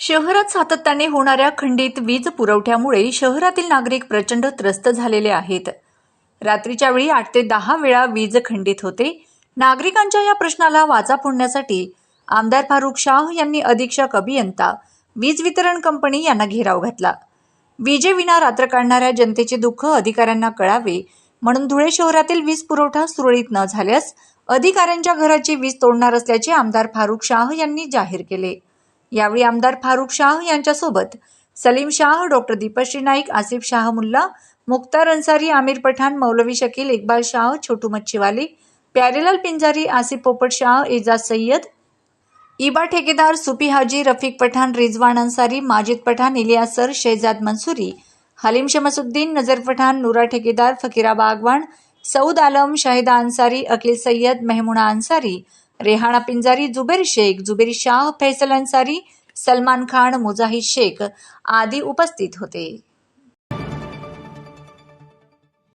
शहरात सातत्याने होणाऱ्या खंडित वीज पुरवठ्यामुळे शहरातील नागरिक प्रचंड त्रस्त झालेले आहेत. रात्रीच्या वेळी आठ ते दहा वेळा वीज खंडित होते. नागरिकांच्या या प्रश्नाला वाचा फोडण्यासाठी आमदार फारुख शाह यांनी अधीक्षक अभियंता वीज वितरण कंपनी यांना घेराव घातला. विजेविना रात्र काढणाऱ्या जनतेचे दुःख अधिकाऱ्यांना कळावे म्हणून धुळे शहरातील वीज पुरवठा सुरळीत न झाल्यास अधिकाऱ्यांच्या घराची वीज तोडणार असल्याचे आमदार फारुख शाह यांनी जाहीर केले. यावेळी आमदार फारुख शाह यांच्यासोबत सलीम शाह डॉक्टर दीपश्री नाईक आसिफ शाह मुल्ला मुख्तार अन्सारी आमिर पठाण मौलवी शकील इक्बाल शाह छोटू मच्छीवाली प्यारेलाल पिंजारी आसिफ पोपट शाह एजाज सय्यद इबा ठेकेदार सुपी हाजी रफिक पठाण रिजवान अन्सारी माजिद पठाण इलियासर शेहजाद मंसुरी हलीम शमसुद्दीन नजर पठाण नुरा ठेकेदार फकीरा बागवान सऊद आलम शाहिदा अन्सारी अकिल सय्यद मेहमुना अन्सारी रेहाणा पिंजारी जुबेर शेख जुबेर शाह फैसल अन्सारी सलमान खान मुजाहिद शेख आदी उपस्थित होते।